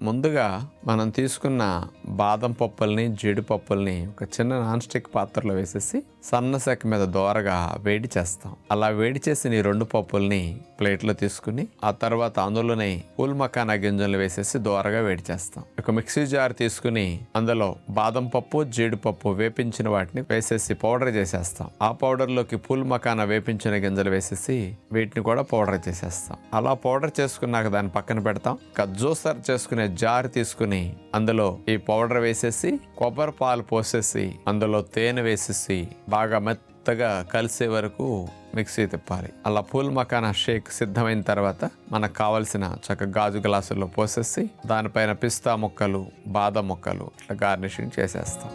ముందుగా మనం తీసుకున్న బాదం పప్పుల్ని జీడిపప్పుల్ని ఒక చిన్న నాన్ స్టిక్ పాత్రలో వేసేసి సన్న సెక్క మీద దోరగా వేడి చేస్తాం. అలా వేడి చేసిన ఈ రెండు పప్పుల్ని ప్లేట్లో తీసుకుని ఆ తర్వాత అందులోనే పూల్ మకానా గింజలు వేసేసి దోరగా వేడి చేస్తాం. ఒక మిక్సీ జార్ తీసుకుని అందులో బాదం పప్పు జీడిపప్పు వేపించిన వాటిని వేసేసి పౌడర్ చేసేస్తాం. ఆ పౌడర్లోకి పూల్ మకానా వేపించిన గింజలు వేసేసి వీటిని కూడా పౌడర్ చేసేస్తాం. అలా పౌడర్ చేసుకున్నాక దాన్ని పక్కన పెడతాం. ఇక జ్యూసర్ చేసుకునే జార్ తీసుకుని అందులో ఈ పౌడర్ వేసేసి కొబ్బరి పాలు పోసేసి అందులో తేనె వేసేసి బాగా మెత్తగా కలిసే వరకు మిక్సీ తిప్పాలి. అలా పూల్ మకానా షేక్ సిద్ధమైన తర్వాత మనకు కావలసిన చక్క గాజు గ్లాసుల్లో పోసేసి దానిపైన పిస్తా ముక్కలు బాదం ముక్కలు ఇట్లా గార్నిషింగ్ చేసేస్తాం.